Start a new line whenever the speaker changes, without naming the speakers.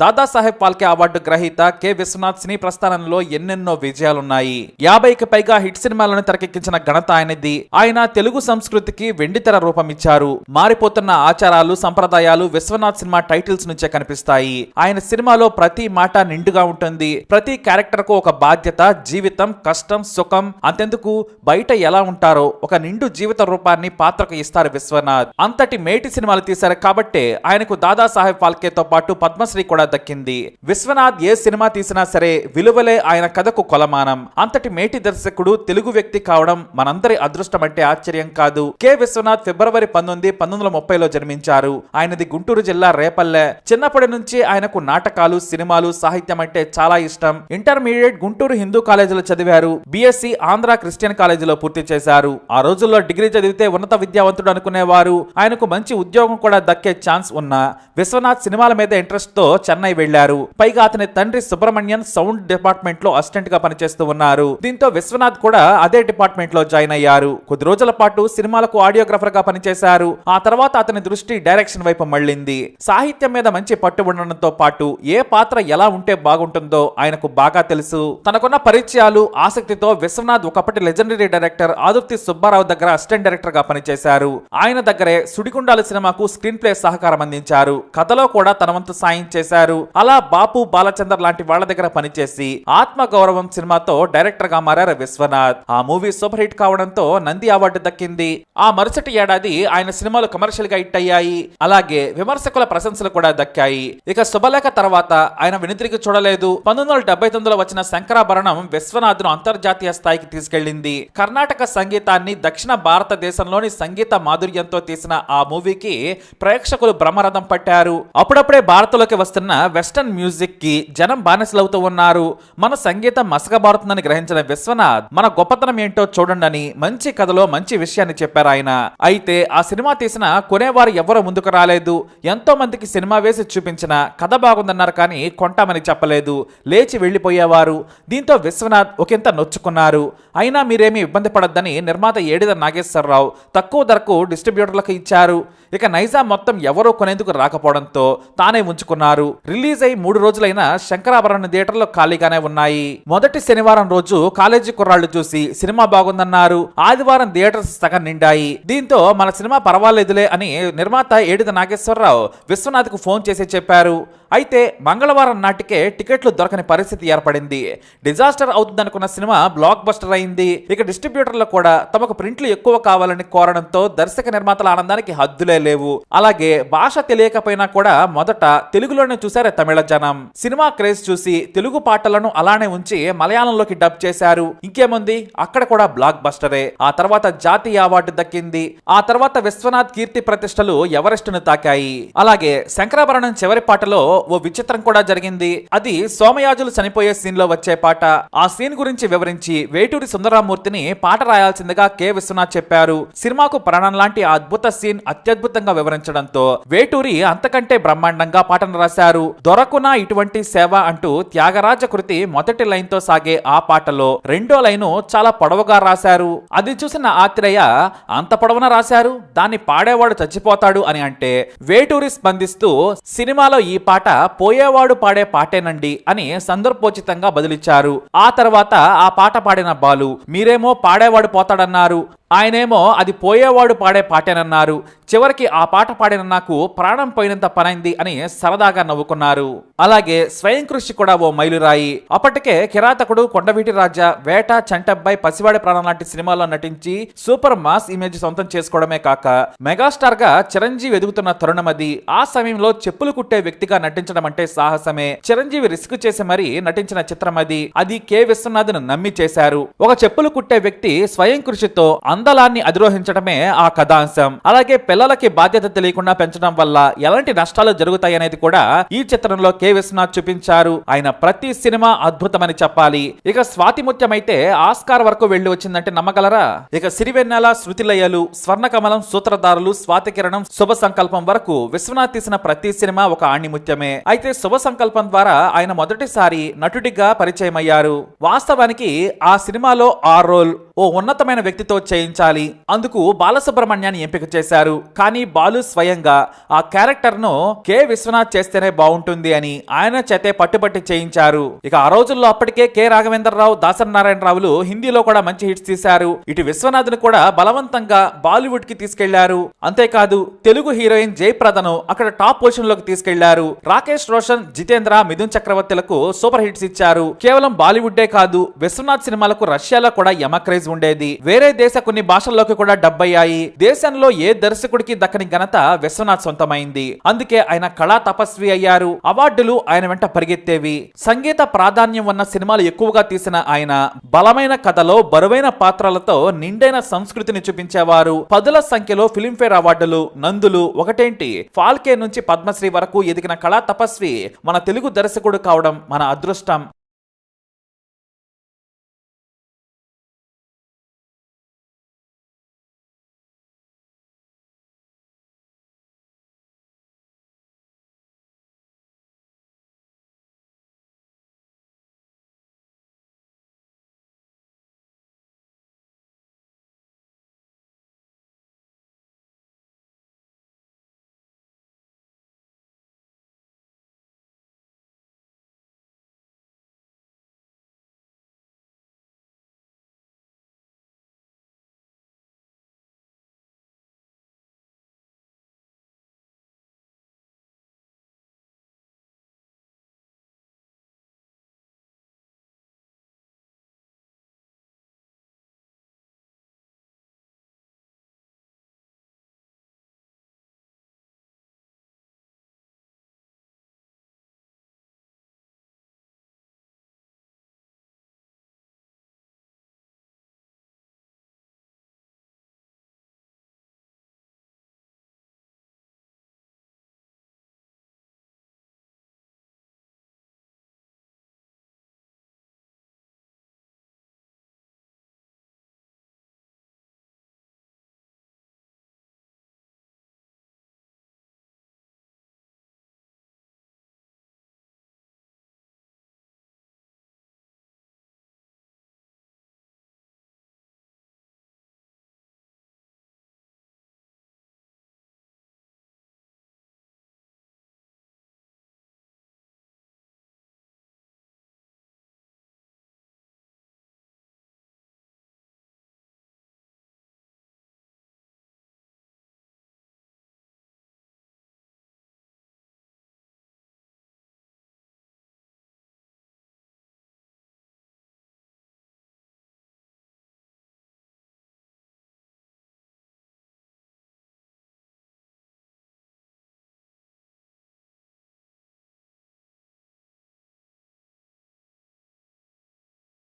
Dadasaheb Phalke award గ్రహీత K. Viswanath సినీ ప్రస్థానంలో ఎన్నెన్నో విజయాలున్నాయి. యాభైకి పైగా హిట్ సినిమాలను తెరకెక్కించిన ఘనత ఆయనది. ఆయన తెలుగు సంస్కృతికి వెండితెర రూపమిచ్చారు. మారిపోతున్న ఆచారాలు సంప్రదాయాలు విశ్వనాథ్ సినిమా టైటిల్స్ నుంచే కనిపిస్తాయి. ఆయన సినిమాలో ప్రతి మాట నిండుగా ఉంటుంది. ప్రతి క్యారెక్టర్కు ఒక బాధ్యత జీవితం కష్టం సుఖం అంతెందుకు? బయట ఎలా ఉంటారో ఒక నిండు జీవిత రూపాన్ని పాత్రకు ఇస్తారు విశ్వనాథ్. అంతటి మేటి సినిమాలు తీశారు కాబట్టే ఆయనకు దాదాసాహెబ్ ఫాల్కేతో పాటు పద్మశ్రీ కూడా దక్కింది. విశ్వనాథ్ ఏ సినిమా తీసినా సరే విలువలే ఆయన కథకు కొలమానం. అంతటి మేటి దర్శకుడు తెలుగు వ్యక్తి కావడం మనందరి అదృష్టం అంటే ఆశ్చర్యం కాదు. కె. విశ్వనాథ్ ఫిబ్రవరి పంతొమ్మిది పంతొమ్మిది వందల ముప్పైలో జన్మించారు. ఆయనది గుంటూరు జిల్లా రేపల్లె. చిన్నప్పటి నుంచి ఆయనకు నాటకాలు సినిమాలు సాహిత్యం అంటే చాలా ఇష్టం. ఇంటర్మీడియట్ గుంటూరు హిందూ కాలేజీలో చదివారు. బిఎస్సి ఆంధ్ర క్రిస్టియన్ కాలేజీలో పూర్తి చేశారు. ఆ రోజుల్లో డిగ్రీ చదివితే ఉన్నత విద్యావంతుడు అనుకునేవారు. ఆయనకు మంచి ఉద్యోగం కూడా దక్కే ఛాన్స్ ఉన్నా. విశ్వనాథ్ సినిమాల మీద ఇంట్రెస్ట్తో చెన్నై వెళ్ళారు పైగా అతని తండ్రి సుబ్రహ్మణ్యన్ సౌండ్ డిపార్ట్మెంట్లో అసిస్టెంట్గా పనిచేస్తూ ఉన్నారు. దీంతో విశ్వనాథ్ కూడా అదే డిపార్ట్మెంట్లో జాయిన్ అయ్యారు. కొద్ది రోజుల పాటు సినిమాలకు ఆడియోగ్రాఫర్గా పనిచేశారు. ఆ తర్వాత అతని దృష్టి డైరెక్షన్ వైపు మళ్ళింది. సాహిత్యం మీద మంచి పట్టు ఉండడంతో పాటు ఏ పాత్ర ఎలా ఉంటే బాగుంటుందో ఆయనకు బాగా తెలుసు. తనకున్న పరిచయాలు ఆసక్తితో విశ్వనాథ్ ఒకప్పటి లెజెండరీ డైరెక్టర్ ఆదుర్తి సుబ్బారావు దగ్గర అసిస్టెంట్ డైరెక్టర్గా పనిచేశారు. ఆయన దగ్గరే సుడిగుండాల సినిమాకు స్క్రీన్ ప్లే సహకారం అందించారు. కథలో కూడా తన వంతు సాయం చేశారు. అలా బాపు బాలచందర్ లాంటి వాళ్ళ దగ్గర పనిచేసి ఆత్మ గౌరవం సినిమాతో డైరెక్టర్గా మారారు విశ్వనాథ్. ఆ మూవీ సూపర్ హిట్ కావడంతో నంది అవార్డు దక్కింది. ఆ మరుసటి ఏడాది ఆయన సినిమాలు కమర్షియల్గా హిట్ అయ్యాయి. అలాగే విమర్శకుల ప్రశంసలు కూడా దక్కాయి. ఇక శుభలేఖ తర్వాత ఆయన వెనుతిరిగి చూడలేదు. పంతొమ్మిది వందల డెబ్బై తొమ్మిదిలో వచ్చిన శంకరాభరణం విశ్వనాథ్ను అంతర్జాతీయ స్థాయికి తీసుకెళ్ళింది కర్ణాటక సంగీతాన్ని దక్షిణ భారతదేశంలోని సంగీత మాధుర్యంతో తీసిన ఆ మూవీకి ప్రేక్షకులు బ్రహ్మరథం పట్టారు. అప్పుడప్పుడే భారత్లోకి వస్తున్న వెస్టర్న్ మ్యూజిక్కి జనం బానిసలవుతూ ఉన్నారు. మన సంగీతం మసకబారుతుందని గ్రహించిన విశ్వనాథ్ మన గొప్పతనం ఏంటో చూడండి అని మంచి కథలో మంచి విషయాన్ని చెప్పారు ఆయన. అయితే ఆ సినిమా తీసిన కొనేవారు ఎవరు ముందుకు రాలేదు. ఎంతో మందికి సినిమా వేసి చూపించిన కథ బాగుందన్నారు కానీ కొంటామని చెప్పలేదు. లేచి వెళ్ళిపోయేవారు దీంతో విశ్వనాథ్ ఒకంత నొచ్చుకున్నారు. అయినా మీరేమీ ఇబ్బంది పడద్దని నిర్మాత ఏడిద నాగేశ్వరరావు తక్కువ ధరకు డిస్ట్రిబ్యూటర్లకు ఇచ్చారు. ఇక నైజాం మొత్తం ఎవరో కొనేందుకు రాకపోవడంతో తానే ఉంచుకున్నారు రిలీజ్ అయి మూడు రోజులైన శంకరాభరణ థియేటర్లో ఖాళీగానే ఉన్నాయి. మొదటి శనివారం రోజు కాలేజీ కుర్రాళ్ళు చూసి సినిమా బాగుందన్నారు. ఆదివారం థియేటర్స్ సగం నిండాయి. దీంతో మన సినిమా పర్వాలేదులే అని నిర్మాత ఏడిద నాగేశ్వరరావు విశ్వనాథ్కు ఫోన్ చేసి చెప్పారు. అయితే మంగళవారం నాటికే టికెట్లు దొరకని పరిస్థితి ఏర్పడింది. డిజాస్టర్ అవుతుందనుకున్న సినిమా బ్లాక్ బస్టర్ అయింది. ఇక డిస్ట్రిబ్యూటర్లు కూడా తమకు ప్రింట్లు ఎక్కువ కావాలని కోరడంతో దర్శక నిర్మాతల ఆనందానికి హద్దులే. లేవు. అలాగే భాష తెలియకపోయినా కూడా మొదట తెలుగులోనే చూసారే తమిళ జనం. సినిమా క్రేజ్ చూసి తెలుగు పాటలను అలానే ఉంచి మలయాళంలోకి డబ్ చేశారు. ఇంకేముంది? అక్కడ కూడా బ్లాక్ బస్టరే. ఆ తర్వాత జాతీయ అవార్డు దక్కింది. ఆ తర్వాత విశ్వనాథ్ కీర్తి ప్రతిష్టలు ఎవరెస్ట్ను తాకాయి. అలాగే శంకరాభరణం చివరి పాటలో ఓ విచిత్రం కూడా జరిగింది. అది సోమయాజులు చనిపోయే సీన్లో వచ్చే పాట. ఆ సీన్ గురించి వివరించి వేటూరి సుందరరామూర్తిని పాట రాయాల్సిందిగా కె. విశ్వనాథ్ చెప్పారు. సినిమాకు ప్రాణం లాంటి ఆ అద్భుత సీన్ అత్యద్భుత అద్భుతంగా వివరించడంతో వేటూరి అంతకంటే బ్రహ్మాండంగా పాటను రాశారు. దొరకునా ఇటువంటి సేవ అంటూ త్యాగరాజ కృతి మొదటి లైన్తో సాగే ఆ పాటలో రెండో లైను చాలా పొడవుగా రాశారు. అది చూసిన ఆత్రేయ అంత పొడవున రాశారు? దాన్ని పాడేవాడు చచ్చిపోతాడు అని అంటే వేటూరి స్పందిస్తూ సినిమాలో ఈ పాట పోయేవాడు పాడే పాటేనండి అని సందర్భోచితంగా బదులిచ్చారు. ఆ తర్వాత ఆ పాట పాడిన బాలు మీరేమో పాడేవాడు పోతాడన్నారు. ఆయనేమో అది పోయేవాడు పాడే పాటేనన్నారు. చివరికి ఆ పాట పాడిన నాకు ప్రాణం పోయినంత పనైంది అని సరదాగా నవ్వుకున్నారు. అలాగే స్వయం కృషి కూడా ఓ మైలురాయి. అప్పటికే కిరాతకుడు కొండవీటి రాజా వేట చంటబ్బాయి పసివాడి ప్రాణం లాంటి సినిమాల్లో నటించి సూపర్ మాస్ ఇమేజ్ సొంతం చేసుకోవడమే కాక మెగాస్టార్గా చిరంజీవి ఎదుగుతున్న తరుణం అది. ఆ సమయంలో చెప్పులు కుట్టే వ్యక్తిగా నటించడం అంటే సాహసమే. చిరంజీవి రిస్క్ చేసి మరీ నటించిన చిత్రం అది. అది కె. విశ్వనాథ్ను నమ్మి చేశారు. ఒక చెప్పులు కుట్టే వ్యక్తి స్వయం కృషితో అందలాన్ని అధిరోహించడమే ఆ కథాంశం. అలాగే పిల్లలకి బాధ్యత తెలియకుండా పెంచడం వల్ల ఎలాంటి నష్టాలు జరుగుతాయనేది కూడా ఈ చిత్రంలో కె. విశ్వనాథ్ చూపించారు. ఆయన ప్రతి సినిమా అద్భుతమని చెప్పాలి. ఇక స్వాతి ముత్యం అయితే ఆస్కార్ వరకు వెళ్ళి వచ్చిందంటే నమ్మగలరా? ఇక సిరివెన్నెల శృతిలయలు స్వర్ణ కమలం సూత్రధారులు స్వాతి కిరణం శుభ సంకల్పం వరకు విశ్వనాథ్ తీసిన ప్రతి సినిమా ఒక ఆణిముత్యమే అయితే శుభ సంకల్పం ద్వారా ఆయన మొదటిసారి నటుడిగా పరిచయమయ్యారు. వాస్తవానికి ఆ సినిమాలో ఆ రోల్ ఓ ఉన్నతమైన వ్యక్తితో చేయించాలి. అందుకు బాలసుబ్రహ్మణ్యాన్ని ఎంపిక చేశారు. కానీ కానీ బాలు స్వయంగా ఆ క్యారెక్టర్ను కె. విశ్వనాథ్ చేస్తేనే బాగుంటుంది అని ఆయన చేతే పట్టుబట్టి చేయించారు. ఇక ఆ రోజుల్లో అప్పటికే కె. రాఘవేంద్రరావు దాసరి నారాయణరావులు హిందీలో కూడా మంచి హిట్స్ తీశారు. ఇటు విశ్వనాథ్ను కూడా బలవంతంగా బాలీవుడ్కి తీసుకెళ్ళారు. అంతేకాదు తెలుగు హీరోయిన్ జయప్రదను అక్కడ టాప్ పొజిషన్లోకి తీసుకెళ్ళారు. రాకేష్ రోషన్ జితేంద్ర మిథున్ చక్రవర్తులకు సూపర్ హిట్స్ ఇచ్చారు. కేవలం బాలీవుడ్డే కాదు విశ్వనాథ్ సినిమాలకు రష్యాలో కూడా యమ క్రేజ్ ఉండేది. వేరే దేశ కొన్ని భాషల్లోకి కూడా డబ్ అయ్యాయి దేశంలో ఏ దర్శకుడికి దక్కని ఘనత విశ్వనాథ్ సొంతమైంది. అందుకే ఆయన కళా తపస్వి అయ్యారు. అవార్డులు ఆయన వెంట పరిగెత్తేవి. సంగీత ప్రాధాన్యం ఉన్న సినిమాలు ఎక్కువగా తీసిన ఆయన. బలమైన కథలో బరువైన పాత్రలతో నిండైన సంస్కృతిని చూపించేవారు. పదుల సంఖ్యలో ఫిలింఫేర్ అవార్డులు నందులు ఒకటేంటి? ఫాల్కే నుంచి పద్మశ్రీ వరకు ఎదిగిన కళా తపస్వి మన తెలుగు దర్శకుడు కావడం మన అదృష్టం.